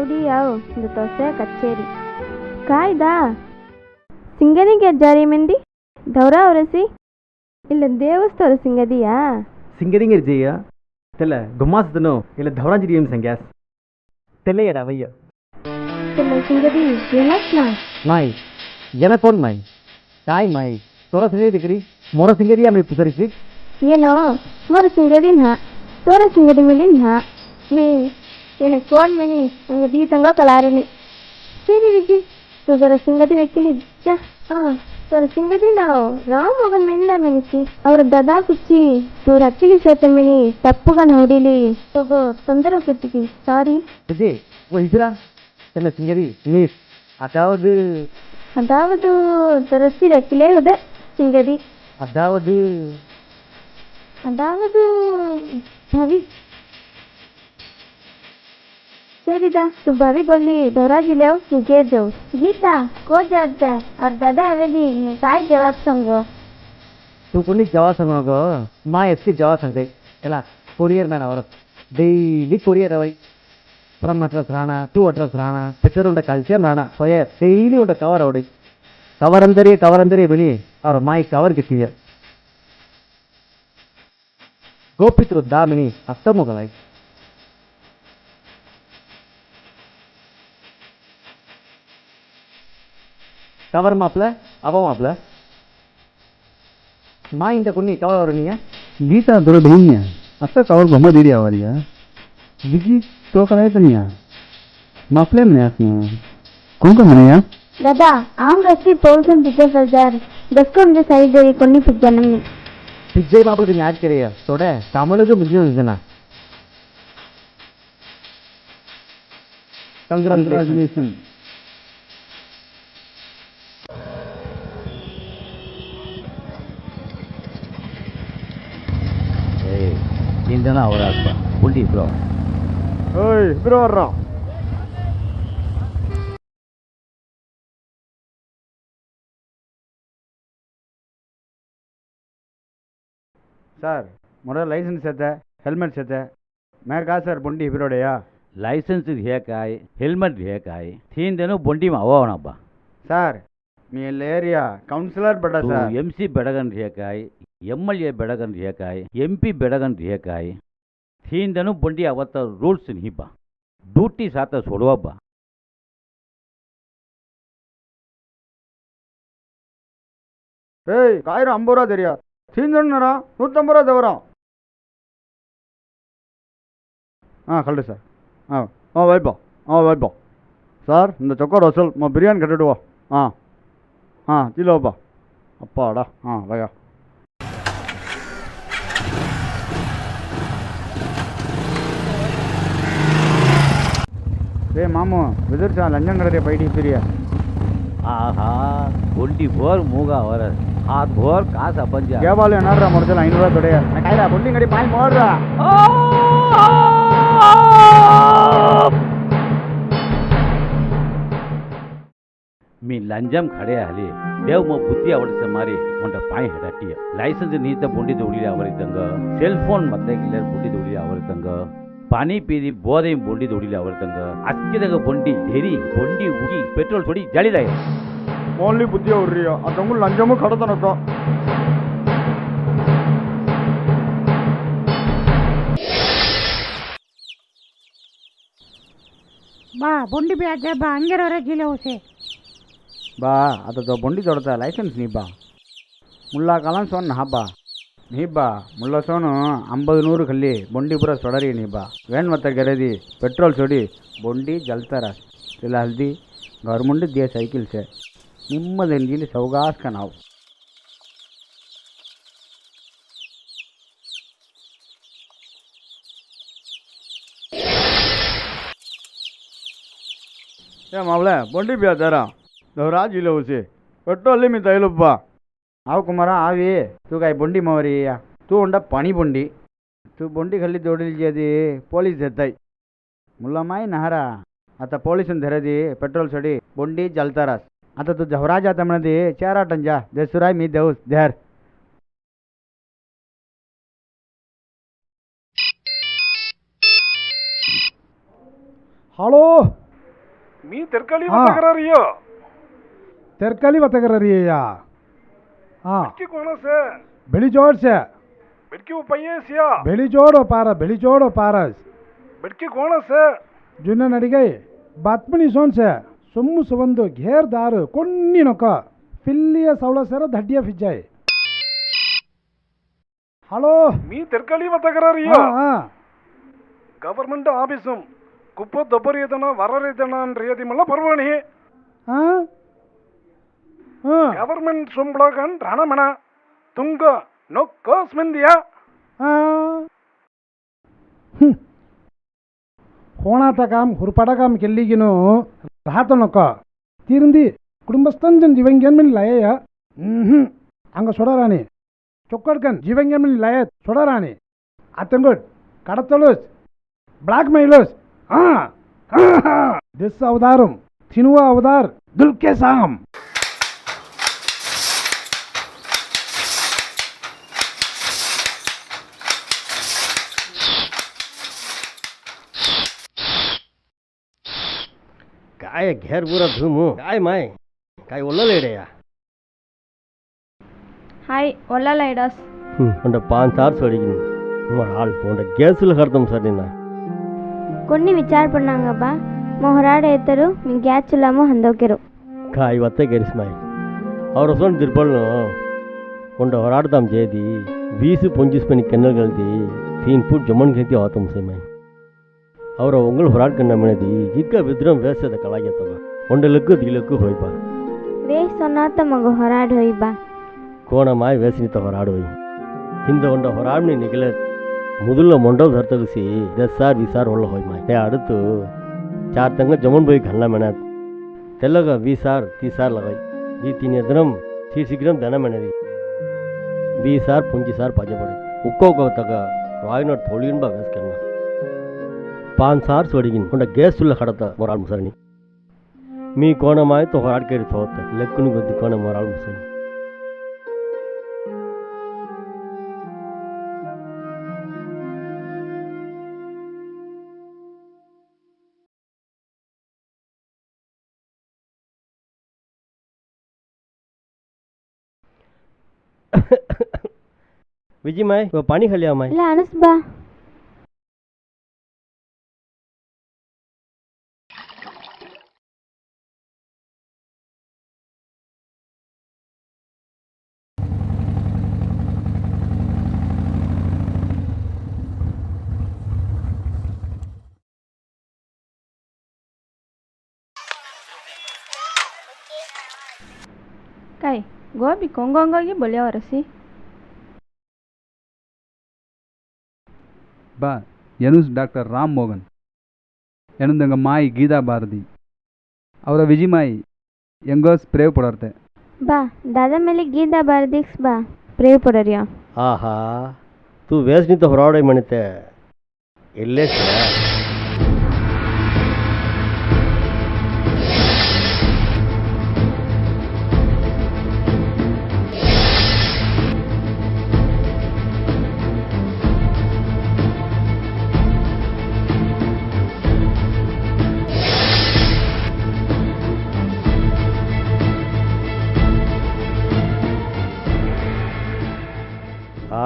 howdy-ow இந்த தோசை ಕಚೇರಿ ಕಾಯ್ದಾ ಸಿಂಗನಿಗೆ ಜಾರಿ ಮಂದಿ ದೌರ ಅವರಸಿ ಇಲ್ಲ ದೇವಸ್ಥಾನ ಸಿಂಗದಿಯಾ ಸಿಂಗದಿಂಗ್ ಇರ್ಜಯ್ಯ ತೆಲ್ಲ ಗುಮ್ಮಾಸದನು ಇಲ್ಲ ಧೌರಾಜಿರಿ ಎಂ ಸಂಗ್ಯಾಸ್ ತೆಲ್ಲೆಯ ರವಯ್ಯ ತೆಲ್ಲ ಸಿಂಗದಿ ರಿಲ್ಯಾಕ್ಸ್ ನಾಯ್ ನಾಯ್ ಎನ ಫೋನ್ ಮಾಯ್ ತಾಯ್ ಮಾಯ್ ತೋರ ಸಿಂಗದಿ ದಿಕ್ರಿ ಮೊರ ಸಿಂಗದಿ ಆಮೇಲೆ ಪುಸರಿಸಿ ಏನೋ ಮೊರ ಸಿಂಗದಿ ನಾ ತೋರ ಸಿಂಗದಿ ಮೇಲೆ ನಾ ಮೇ స్వామిని విధీతంగా కలారని ಸಿರಿವಿಗೆ ಸುಧರ ಸಿಂಗದಿನ ಕೇಳಿದ್ದ ಸುರ ಸಿಂಗದಿಂದ ರಾವ್ ಮಗನ ಮೆಲ್ಲ ಮೆಣಿಸಿ ಅವರ ದದಾ ಕುಚ್ಚಿ ಸೂರ ಅಚ್ಚಿಗೆ ಸೇತ ಮೆಣಿ ತಪ್ಪುಗ ನೋಡಿಲಿ ತಗೋ ತೊಂದರೆ ಕೆತ್ತಿಗೆ ಸಾರಿ ಅದೇ ವೈದ್ರಾ ತನ್ನ ಸಿಂಗರಿ ನೀರ್ ಅದಾವದು ಅದಾವದು ತರಸಿ ರಕ್ಕಿಲೇ ಹೋದ ಸಿಂಗರಿ ಅದಾವದು ಅದಾವದು ಭವಿ ಆಚಾರ್ಯದ ಸುಭವಿಗೊಲ್ಲಿ ದೊರಜಿಲೆವು ಸುಗೇಜವು ಗೀತಾ ಕೋಜಾರ್ಜ ಅವ್ರ ದದ ಹವೇದಿ ತಾಯಿ ಜವಾಬ್ ಸಂಗು ತುಕುನಿ ಜವಾಬ್ ಸಂಗೋಗ ಮಾ ಎಸ್ಸಿ ಜವಾಬ್ ಸಂಗದೆ ಎಲ್ಲ ಕೊರಿಯರ್ ಮ್ಯಾನ್ ಅವರ ಡೈಲಿ ಕೊರಿಯರ್ ಅವೈ ಫ್ರಮ್ ಅಡ್ರೆಸ್ ರಾಣ ಟು ಅಡ್ರೆಸ್ ರಾಣ ಪಿಕ್ಚರ್ ಉಂಡ ಕಲ್ಚರ್ ರಾಣ ಸ್ವಯ ಡೈಲಿ ಉಂಡ ಕವರ್ ಅವಡಿ ಕವರ್ ಅಂದರೆ ಕವರ್ ಅಂದರೆ ಬಿಳಿ ಅವ್ರ ಮಾಯಿ ಕವರ್ ಗಿಟ್ಟಿದೆ ಗೋಪಿತೃ ದಾಮಿನಿ ಅಷ್ಟಮುಖವಾಗಿ கவர் மாப்பிள அவன் மாப்பிள மா இந்த குன்னி கவர் வரீங்க गीता थोडं बहीण या असं कावर घुमा दिली आवाज या बिजी तो करायचं नाही या मापले म्हणे असं कोण कोण म्हणे या दादा आम रस्ती पौलसन पिक्चर हजार दसको म्हणजे साईड जरी कोणी पिक्चर नाही पिज्जे मापिळ तुम्ही आज केले थोड्या कामाला बिझनेस ना कंग्रॅच्युलेशन நீந்தான அவர் Tindana orası. Uldi bro. Hey bro ra. Sir முதல்ல லைசன்ஸ் சேர்த்த ஹெல்மெட் சேர்த்த மேற்கா சார் பொண்டி இவரோடையா లైసెన్స్ హేకాయ్ హెల్మెట్ హేకాయ్ తీందెను బొండి అవనబ్బా సార్ మీ ఏరియా కౌన్సిలర్ బెడ సార్ ఎంసీ బెడగన్ హేకాయ్ எம்எல்ஏ பெடகன் రేకాయ్ எம்பி பெடகன் రేకాయ్ ಥೀಂದನು ಬಂಡಿ ಅವತ್ತ ரூல்ஸ் நீப்பா டூட்டி ಸಾತ ಸೊಡುವಬ್ಬ ஏய் காயிரம் ஐம்பது ரூபா தெரியா? தீந்தண்ணா நூற்றம்பது ரூபா தவறம் ஆ கரெக்டு சார். ஆ ஆ வைப்போம் ஆ வைப்போம் சார் இந்த சொக்கர் வசூல் பிரியாணி கட்டிடுவோம் ஆ ஆ கீழே வைப்பா. அப்பாடா. ஆ வையா ஏ மாமு விதிர்ச்சா லஞ்சம் கிடையாது பைடி பிரிய ஆஹா ஒண்டி போர் மூகா வர ஆத் போர் காசு அப்பஞ்சா கேபாலு என்னடா முடிச்சல ஐநூறுவா தொடைய? கைடா பொண்டி கடி பாய் மோடுறா மீ லஞ்சம் கிடையாது தேவ ಬುದ್ಧಿ ಅವಡಿಸ ಮಾರಿ ಒಂದ ಪಾಯಿ ಹೆಡಟ್ಟಿಯ ಲೈಸೆನ್ಸ್ ನೀತ ಬುಂಡಿದ ಉಳಿಯ ಅವರಿದ್ದಂಗ ಸೆಲ್ ಫೋನ್ ಮತ್ತೆ ಇಲ್ಲೇ ಬುಂಡಿದ ಉಳಿಯ ಅವರಿದ್ದಂಗ పని పీది బోధయం బొండి దొడిలి అవర్థంగా అస్కిదగ బొండి తెరి బొండి ఉగి పెట్రోల్ పొడి జలిదాయ ఓన్లీ బుద్ధి ಅವ್ರಿ ಅದಂಗು ಲಂಜಮು ಕಡತನಕ ಬಾ ಬೊಂಡಿ ಬ್ಯಾಜ ಬಾ ಹಂಗಿರೋರ ಜಿಲ್ಲೆ ಹೋಸೆ ಬಾ ಅದು ಬೊಂಡಿ ದೊಡ್ಡ ಲೈಸೆನ್ಸ್ ನೀ ಬಾ ಮುಲ್ಲಾ ಕಲಾನ್ ಸೊನ್ನ ಹಬ್ಬ ನೀಬಾ ಮುಲ್ಲಸೋನು ಅಂಬದು ನೂರು ಕಲ್ಲಿ ಬೊಂಡಿಪುರ ಸೊಡರಿ ನೀಬಾ ವೇಣ್ ಮತ್ತ ಗೆರದಿ ಪೆಟ್ರೋಲ್ ಸೊಡಿ ಬೊಂಡಿ ಜಲ್ತಾರ ಇಲ್ಲ ಹಲ್ದಿ ಗೌರ್ಮೆಂಟ್ ದೇ ಸೈಕಿಲ್ ಸೆ ನಿಮ್ಮದೆಂದಿಲಿ ಸೌಗಾಸ್ಕ ನಾವು ಏ ಮಾವಳೆ ಬೊಂಡಿ ಬ್ಯಾ ದರ ದೌರಾಜ್ ಇಲ್ಲ ಉಸಿ ಪೆಟ್ರೋಲ್ ಲಿಮಿಟ್ ಐಲುಪ್ಪ ಹಾವು ಕುಮಾರ ಆವಿ ತೂಗಾಯಿ ಬೊಂಡಿ ಮವರಿ ತೂ ಉಂಡ ಪಣಿ ಬೊಂಡಿ ತೂ ಬೊಂಡಿ ಕಲ್ಲಿ ದೊಡಿಲ್ಜೇದಿ ಪೊಲೀಸ್ ದೆತ್ತೈ ಮುಲ್ಲಮ್ಮಾಯಿ ನಹರ ಅತ ಪೊಲೀಸನ್ ಧೆರದಿ ಪೆಟ್ರೋಲ್ ಸೊಡಿ ಬೊಂಡಿ ಜಲ್ತಾರಸ್ ಅತ ತು ಜವರಾಜ ತಮ್ಮನದಿ ಚೇರಾಟಂಜ ದೆಸುರಾಯ್ ಮೀ ದೇವ್ಸ್ ದೇಹರ್ ஹலோ மீ தெற்காலி வத்தகரறியோ தெற்காலி வத்தகரறியா ಬೆಳ್ಕಿಕೋಣ ಸರ್ ಬೆಳಿಜೋಡ್ ಸೆ ಬೆಡ್ಕಿ ಉಪಯೇ ಸಿಯಾ ಬೆಳಿಜೋಡೋ ಪಾರ ಬೆಳಿಜೋಡೋ ಪಾರಸ್ ಬೆಡ್ಕಿ ಕೋಣ ಸೆ ಜುನ್ನ ನಡಿಗೈ ಬಾತ್ಮನಿ ಸೋನ್ ಸೆ ಸೊಮ್ಮು ಸುವಂದು ಘೇರ್ ದಾರು ಕೊಣ್ಣಿ ನೊಕ ಫಿಲ್ಲಿಯ ಸವಳ ಸೆರ ದಡ್ಡಿಯ ಫಿಜ್ಜಾಯ್ ஹலோ மீ தெற்காலி வத்தகராரியா ಗವರ್ಮೆಂಟ್ ಆಫೀಸು ಕುಪ್ಪ ದೊಬ್ಬರಿ ಇದನ ವರರಿದನ ರಿಯದಿ ಮಲ್ಲ ಬರ್ವಾಣಿ ಹಾಂ ಹಾಂ ಗವರ್ಮೆಂಟ್ ಸುಂಬಳಗನ್ ರಣಮಣ ತುಂಗ ನೊಕ್ಕೋಸ್ ಮಂದಿಯ ಹೋಣಾತ ಕಾಮ್ ಹುರ್ಪಡ ಕಾಮ್ ಕೆಲ್ಲಿಗಿನು ರಾತ ನೊಕ ತಿರುಂದಿ ಕುಟುಂಬಸ್ಥಂಜನ್ ಜೀವಂಗ್ಯನ್ ಲಯ ಹ್ಮ್ ಹಂಗ ಸೊಡರಾಣಿ ಚೊಕ್ಕಡ್ಕನ್ ಜೀವಂಗ್ಯನ್ ಲಯ ಸೊಡರಾಣಿ ಅತ್ತಂಗುಡ್ ಕಡತಲುಸ್ ಬ್ಲಾಕ್ ಮೈಲುಸ್ ಹಾ ದಿಸ್ ಅವತಾರಂ ತಿನ್ನುವ ಅವತಾರ್ ದುಲ್ಕೆ ಸಾಮ್ काय घेर बुरा धुमू काय माय काय ओला హాయ్ ஹாய் ஒல்லா லைடாஸ் அந்த பாஞ்சு சார் சொல்லிக்கணும் உமர் ஆள் போன்ற கேஸில் கருத்தம் சார் நின்ன కొన్ని విచారపడినాంగబ్బా మొహరాడు ఎత్తరు మీ గ్యాస్ చులాము హందోకిరు కాయ వత్తే గెలిసిమాయి అవరు వస్తాను తిరుపళ్ళను కొండ హోరాడతాం చేది బీసు పొంచేసుకొని కెన్నెలు కలిది తీన్ పూట జమ్మని గెలితే అవుతాం సేమాయి ಅವರ ಉಂಗುಲ್ ಹೊರಾಡ್ಕಂಡ ಮಿಣದಿ ಈಗ ಬಿದ್ರಂ ವೇಸದ ಕಳಾಗೆತ್ತವ ಒಂಡಲಕ್ಕೂ ದಿಲಕ್ಕೂ ಹೋಯ್ಬ ವೇಸ್ ಸೊನ್ನಾತ ಮಗ ಹೊರಾಡ್ ಹೋಯ್ಬ ಕೋಣ ಮಾಯ್ ವೇಸನಿತ ಹೊರಾಡ್ ಹೋಯ್ ಹಿಂದ ಒಂಡ ಹೊರಾಡ್ನಿ ನಿಗಲ முதல்ல மண்டபம் தர்த்தகுசி சார் விசார் உள்ள ஹோய்மா ஏ அடுத்து சார் தங்க ஜமுன் போய் கண்ணமென தெல்லக விசார் தீசார் லகை தீ தீனிய தினம் சீர் சீக்கிரம் தினமெனதி விசார் புஞ்சி சார் பஜபடி உக்கோ கோத்தக ராயினோட தொழில்பா வேஸ்கண்ணா पाँच सार्स वड़गिन गैस सुल खड़ता, मोराल मुसरनी कोण माय तो हाड केर थोत, लकुन गुद कोण मोराल मुसरनी விஜய் மாய் இப்போ பனி கல்யா மாய் இல்லை बा। ಇಲ್ಲ ಅನಿಸ್ಬಾ ಕೈ ಗೋಬಿ ಕೊಂಗೊಂಗೋಗಿ ಬೊಲ್ಯವರಸಿ ಬಾ ಎನುಸ್ ಡಾಕ್ಟರ್ ರಾಮ್ ಮೋಗನ್ ಎನಂದಂಗ ಮಾಯಿ ಗೀತಾ ಭಾರತಿ ಅವರ ವಿಜಿಮಾಯಿ ಎಂಗೋ ಸ್ಪ್ರೇ ಪೊಡರ್ತೆ ಬಾ ದಾದ ಮೇಲೆ ಗೀದಾ ಬಾರದಿಕ್ಸ್ ಬಾ ಪ್ರೇವ್ ಪೊಡರಿಯಾ ಆಹಾ ತೂ ವೇಸ್ನಿತ ಹೊರಾಡೆ ಮಣಿತೆ ಎಲ್ಲೇ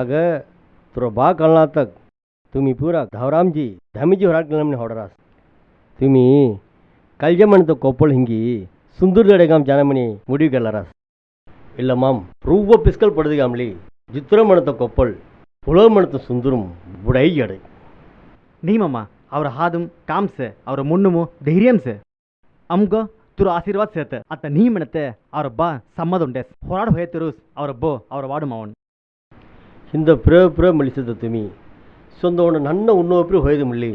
आग तुरा बा कळना तक तुम्ही पुरा धावरामजी धामीजी ಹೊರಾಟ ನಮ್ಮನೆ ಹೊಡರಾಸ್ तुम्ही ಕಲ್ಜೆ ಮಣಿತ ಕೊಪ್ಪಳ ಹಿಂಗಿ ಸುಂದರದಡೆ ಗಾಮ್ ಜಾನಮಣಿ ಮುಡಿಗೆಲ್ಲರಾಸ್ ಇಲ್ಲ ಮಾಮ್ ರೂವ ಪಿಸ್ಕಲ್ ಪಡೆದು ಗಾಮ್ಲಿ ಚಿತ್ರ ಮಣತ ಕೊಪ್ಪಳ್ ಪುಳ ಮಣತ ಸುಂದರಂ ಬುಡೈ ಜಡೆ ನೀಮಮ್ಮ ಅವರ ಹಾದುಂ ಕಾಮ್ಸೆ ಅವರ ಮುನ್ನುಮು ಧೈರ್ಯಂಸೆ ಅಮ್ಗ ತುರು ಆಶೀರ್ವಾದ ಸೇತೆ ಅತ್ತ ನೀ ಮೆಣತೆ ಅವರ ಬಾ ಸಮ್ಮದುಂಡೆಸ್ ಹೊರಾಡು ಹೋಯ್ತಿರುಸ್ ಅವರ ಬೋ ಅವರ ವಾಡು ಮಾವನ್ ಹಿಂದ ಪ್ರ ಪ್ರ ಮಳಿಸಿದ ತುಮಿ ಸೊಂದವಣ ನನ್ನ ಉನ್ನೋಪ್ರಿ ಹೊಯ್ದು ಮುಳ್ಳಿ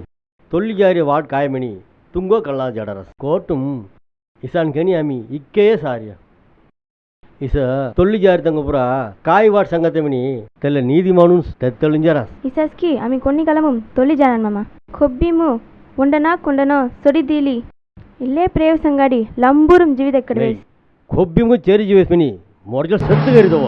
ತೊಳ್ಳಿಜಾರಿ ವಾಡ್ ಕಾಯಮಣಿ ತುಂಗೋ ಕಳ್ಳಾ ಜಡರಸ್ ಕೋಟುಂ ಇಸಾನ್ ಕೆನಿ ಆಮಿ ಇಕ್ಕೆಯೇ ಸಾರ್ಯ ಇಸ ತೊಳ್ಳಿಜಾರಿ ತಂಗಪುರ ಕಾಯಿ ವಾಡ್ ಸಂಗತಮಣಿ ತೆಲ್ಲ ನೀದಿ ಮಾನು ತೆತ್ತಳಿಂಜರಸ್ ఇసస్కి ఆమె కొన్ని కలము తొలి జానన్ మామ కొబ్బిము ఉండనా కుండనో సొడిదీలి ఇల్లే ప్రేవ్ సంగాడి లంబూరం జీవిదెక్కడ ಕೊಬ್ಬಿಂಗು ಚೇರಿ ಜೀವಿಸ್ಮಿನಿ ಮೊರ್ಜಲ್ ಸತ್ತು ಗರಿದವ